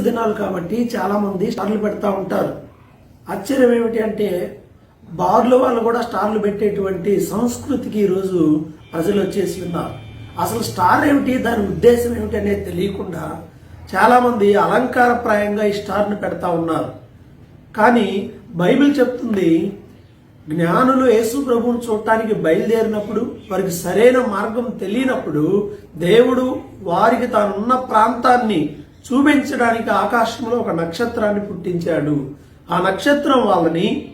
Christmas దినాలు కాబట్టి చాలామంది స్టార్లు పెడతా ఉంటారు. ఆశ్చర్యం ఏమిటి అంటే బార్లు వాళ్ళు కూడా స్టార్లు పెట్టేటువంటి సంస్కృతికి ఈరోజు ప్రజలు వచ్చేసి ఉన్నారు. అసలు స్టార్ ఏమిటి దాని ఉద్దేశం ఏమిటి అనేది తెలియకుండా చాలామంది అలంకారప్రాయంగా ఈ స్టార్ను పెడతా ఉన్నారు. కానీ బైబిల్ చెప్తుంది జ్ఞానులు యేసు ప్రభువును చూడటానికి బయలుదేరినప్పుడు వారికి సరైన మార్గం తెలియనప్పుడు దేవుడు వారికి తానున్న ప్రాంతాన్ని చూపించడానికి ఆకాశంలో ఒక నక్షత్రాన్ని పుట్టించాడు. ఆ నక్షత్రం వాళ్ళని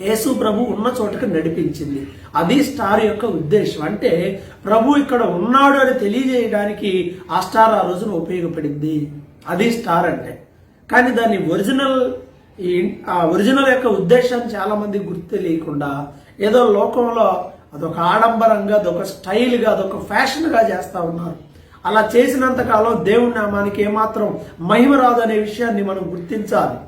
యేసు ప్రభు ఉన్న చోటకి నడిపించింది. అది స్టార్ యొక్క ఉద్దేశం. అంటే ప్రభు ఇక్కడ ఉన్నాడు అని తెలియజేయడానికి ఆ స్టార్ ఆ రోజున ఉపయోగపడింది. అది స్టార్ అంటే. కానీ దాని ఒరిజినల్ ఈ ఆ ఒరిజినల్ యొక్క ఉద్దేశాన్ని చాలా మంది గుర్తు తెలియకుండా ఏదో లోకంలో అదొక ఆడంబరంగా అదొక స్టైల్గా అదొక ఫ్యాషన్గా చేస్తూ ఉన్నారు. అలా చేసినంత కాలం దేవుడి నామానికి ఏమాత్రం మహిమ రాదు అనే విషయాన్ని మనం గుర్తించాలి.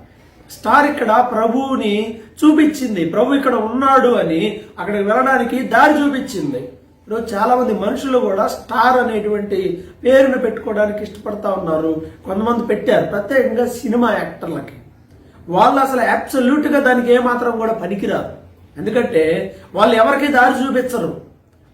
స్టార్ ఇక్కడ ప్రభువుని చూపించింది. ప్రభు ఇక్కడ ఉన్నాడు అని అక్కడికి వెళ్ళడానికి దారి చూపించింది. ఈరోజు చాలామంది మనుషులు కూడా స్టార్ అనేటువంటి పేరును పెట్టుకోవడానికి ఇష్టపడతా ఉన్నారు. కొంతమంది పెట్టారు. ప్రత్యేకంగా సినిమా యాక్టర్లకి. వాళ్ళు అసలు అబ్సల్యూట్గా దానికి ఏమాత్రం కూడా పనికిరారు. ఎందుకంటే వాళ్ళు ఎవరికి దారి చూపించరు.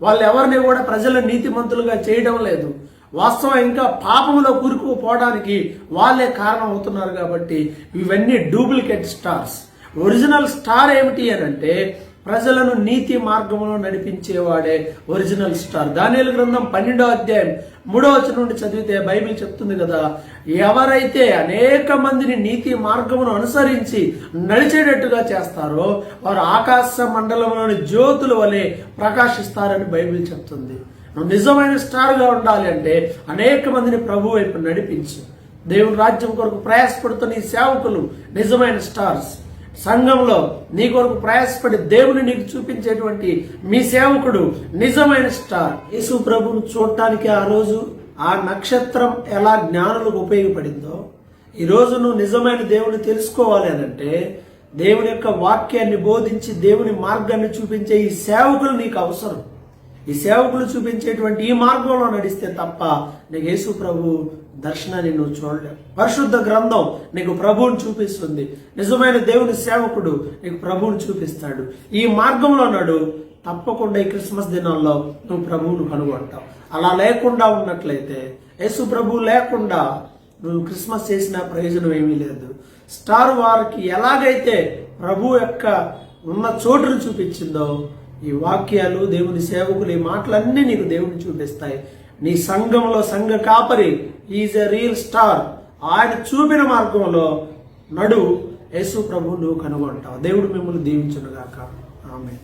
వాళ్ళు ఎవరిని కూడా ప్రజల నీతిమంతులుగా చేయడం లేదు. వాస్తవం ఇంకా పాపంలో కూరుకుపోవడానికి వాళ్ళే కారణం అవుతున్నారు కాబట్టి ఇవన్నీ డూప్లికేట్ స్టార్స్. ఒరిజినల్ స్టార్ ఏమిటి అని అంటే ప్రజలను నీతి మార్గంలో నడిపించేవాడే ఒరిజినల్ స్టార్. దానిల గ్రంథం పన్నెండో అధ్యాయం మూడో వచ్చిన నుండి చదివితే బైబిల్ చెప్తుంది కదా ఎవరైతే అనేక మందిని నీతి మార్గమును అనుసరించి నడిచేటట్టుగా చేస్తారో వారు ఆకాశ మండలంలోని జ్యోతుల వలె ప్రకాశిస్తారని బైబిల్ చెప్తుంది. నువ్వు నిజమైన స్టార్గా ఉండాలి అంటే అనేక మందిని ప్రభు వైపు నడిపించు. దేవుని రాజ్యం కొరకు ప్రయాసపడుతున్న ఈ సేవకులు నిజమైన స్టార్స్. సంఘంలో నీ కొరకు ప్రయాసపడి దేవుని నీకు చూపించేటువంటి మీ సేవకుడు నిజమైన స్టార్. యేసు ప్రభును చూడటానికి ఆ రోజు ఆ నక్షత్రం ఎలా జ్ఞానులకు ఉపయోగపడిందో ఈ రోజు నువ్వు నిజమైన దేవుని తెలుసుకోవాలి అనంటే దేవుని యొక్క వాక్యాన్ని బోధించి దేవుని మార్గాన్ని చూపించే ఈ సేవకులు నీకు అవసరం. ఈ సేవకులు చూపించేటువంటి ఈ మార్గంలో నడిస్తే తప్ప నీకు యేసు ప్రభు దర్శనాన్ని నువ్వు చూడలేవు. పరిశుద్ధ గ్రంథం నీకు ప్రభువుని చూపిస్తుంది. నిజమైన దేవుని సేవకుడు నీకు ప్రభువుని చూపిస్తాడు. ఈ మార్గంలో నడు. తప్పకుండా ఈ క్రిస్మస్ దినాల్లో నువ్వు ప్రభువును కనుగొంటావు. అలా లేకుండా ఉన్నట్లయితే యేసు ప్రభు లేకుండా నువ్వు క్రిస్మస్ చేసిన ప్రయోజనం ఏమీ లేదు. స్టార్ వారికి ఎలాగైతే ప్రభు యొక్క ఉన్న చోటును చూపించిందో ఈ వాక్యాలు దేవుని సేవకులు ఈ మాటలన్నీ నీకు దేవుని చూపిస్తాయి. నీ సంఘంలో సంఘ కాపరి ఈజ్ ఎ రియల్ స్టార్. ఆయన చూపిన మార్గంలో నడు. యేసు ప్రభు నువ్వు కనుగొంటావు. దేవుడు మిమ్మల్ని దీవించునుగాక. ఆమె